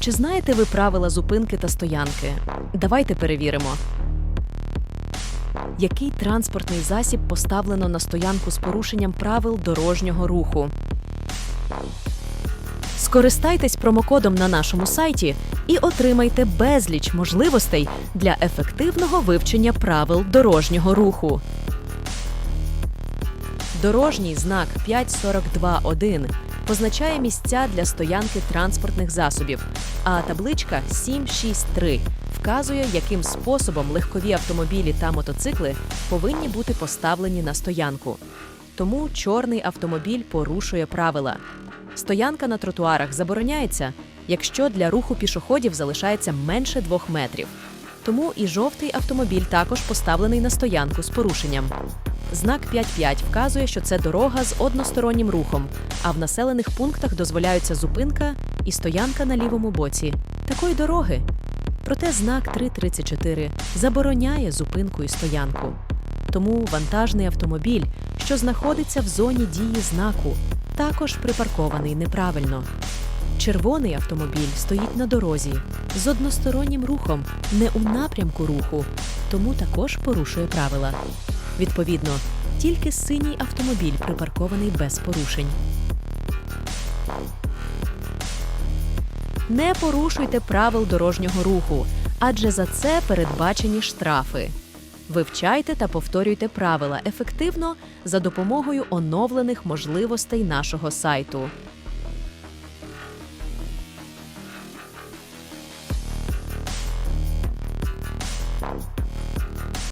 Чи знаєте ви правила зупинки та стоянки? Давайте перевіримо. Який транспортний засіб поставлено на стоянку з порушенням правил дорожнього руху? Скористайтесь промокодом на нашому сайті і отримайте безліч можливостей для ефективного вивчення правил дорожнього руху. Дорожній знак 542.1 позначає місця для стоянки транспортних засобів, а табличка 763 вказує, яким способом легкові автомобілі та мотоцикли повинні бути поставлені на стоянку. Тому чорний автомобіль порушує правила. Стоянка на тротуарах забороняється, якщо для руху пішоходів залишається менше двох метрів. Тому і жовтий автомобіль також поставлений на стоянку з порушенням. Знак 5.5 вказує, що це дорога з одностороннім рухом, а в населених пунктах дозволяються зупинка і стоянка на лівому боці такої дороги. Проте знак 3.34 забороняє зупинку і стоянку. Тому вантажний автомобіль, що знаходиться в зоні дії знаку, також припаркований неправильно. Червоний автомобіль стоїть на дорозі з одностороннім рухом, не у напрямку руху, тому також порушує правила. Відповідно, тільки синій автомобіль припаркований без порушень. Не порушуйте правил дорожнього руху, адже за це передбачені штрафи. Вивчайте та повторюйте правила ефективно за допомогою оновлених можливостей нашого сайту.